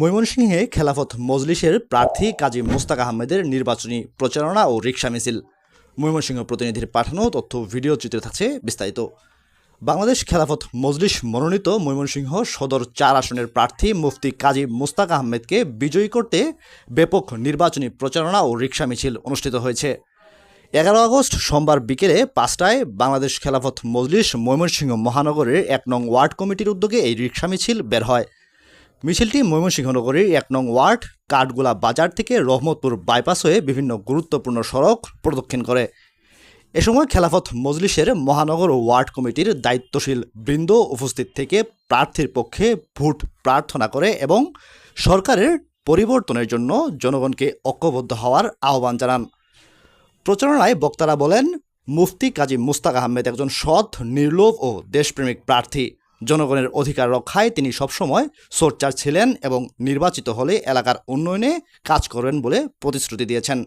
ময়মনসিংহে খেলাফত মজলিসের প্রার্থী কাজী মোস্তাক আহমেদের নির্বাচনী প্রচারণা ও রিক্সা মিছিল। ময়মনসিংহ প্রতিনিধির পাঠানো তথ্য ভিডিও চিত্রে থাকছে বিস্তারিত। বাংলাদেশ খেলাফত মজলিস মনোনীত ময়মনসিংহ সদর চার আসনের প্রার্থী মুফতি কাজী মোস্তাক আহমেদকে বিজয়ী করতে ব্যাপক নির্বাচনী প্রচারণা ও রিক্সা মিছিল অনুষ্ঠিত হয়েছে। এগারো আগস্ট সোমবার বিকেলে পাঁচটায় বাংলাদেশ খেলাফত মজলিস ময়মনসিংহ মহানগরের এক নং ওয়ার্ড কমিটির উদ্যোগে এই রিক্সা মিছিল বের হয়। মিছিলটি ময়মনসিংহ নগরীর এক নং ওয়ার্ড, কাঠগোলা বাজার থেকে রহমতপুর বাইপাস হয়ে বিভিন্ন গুরুত্বপূর্ণ সড়ক প্রদক্ষিণ করে। এ সময় খেলাফত মজলিসের মহানগর ওয়ার্ড কমিটির দায়িত্বশীল বৃন্দ উপস্থিত থেকে প্রার্থীর পক্ষে ভোট প্রার্থনা করে এবং সরকারের পরিবর্তনের জন্য জনগণকে ঐক্যবদ্ধ হওয়ার আহ্বান জানান। প্রচারণায় বক্তারা বলেন, মুফতি কাজী মুস্তাক আহমেদ একজন সৎ, নির্লোভ ও দেশপ্রেমিক প্রার্থী। জনগণের অধিকার রক্ষায় তিনি সবসময় সোচ্চার ছিলেন এবং নির্বাচিত হলে এলাকার উন্নয়নে কাজ করবেন বলে প্রতিশ্রুতি দিয়েছেন।